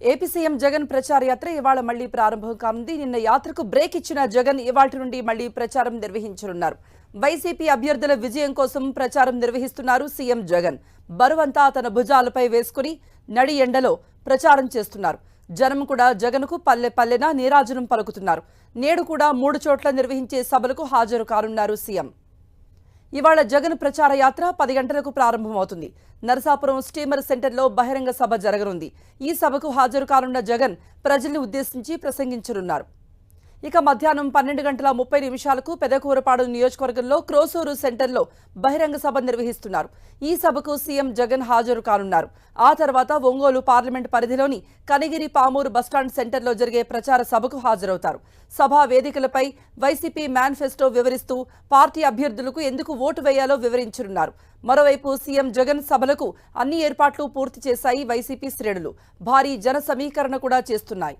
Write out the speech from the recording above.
AP CM Jagan ప్రచార యాత్ర ఇవాళ మళ్ళీ ప్రారంభం కానుంది. నిన్న యాత్రకు బ్రేక్ ఇచ్చిన జగన్ ఇవాటి నుండి మళ్ళీ ప్రచారం నిర్వహించనున్నారు. వైసీపీ అభ్యర్థుల విజయం కోసం ప్రచారం నిర్వహిస్తున్నారు సీఎం జగన్. బరువంతా తన భుజాలపై వేసుకుని నడి ఎండలో ప్రచారం చేస్తున్నారు. జనం కూడా జగన్కు పల్లె పల్లెన నీరాజనం పలుకుతున్నారు. నేడు కూడా మూడు చోట్ల నిర్వహించే సభలకు హాజరు కానున్నారు సీఎం. ఇవాళ జగన్ ప్రచార యాత్ర పది గంటలకు ప్రారంభమవుతుంది. నరసాపురం స్టీమర్ సెంటర్లో బహిరంగ సభ జరగనుంది. ఈ సభకు హాజరు కానున్న జగన్ ప్రజల్ని ఉద్దేశించి ప్రసంగించనున్నారు. ఇక మధ్యాహ్నం పన్నెండు గంటల ముప్పై నిమిషాలకు పెదకూరపాడు నియోజకవర్గంలో క్రోసూరు సెంటర్లో బహిరంగ సభ నిర్వహిస్తున్నారు. ఈ సభకు సీఎం జగన్ హాజరు కానున్నారు. ఆ తర్వాత ఒంగోలు పార్లమెంట్ పరిధిలోని కనిగిరి పామూరు బస్టాండ్ సెంటర్లో జరిగే ప్రచార సభకు హాజరవుతారు. సభా వేదికలపై వైసీపీ మేనిఫెస్టో వివరిస్తూ పార్టీ అభ్యర్థులకు ఎందుకు ఓటు వేయాలో వివరించనున్నారు. మరోవైపు సీఎం జగన్ సభలకు అన్ని ఏర్పాట్లు పూర్తి చేశాయి వైసీపీ శ్రేణులు. భారీ జన సమీకరణ కూడా చేస్తున్నాయి.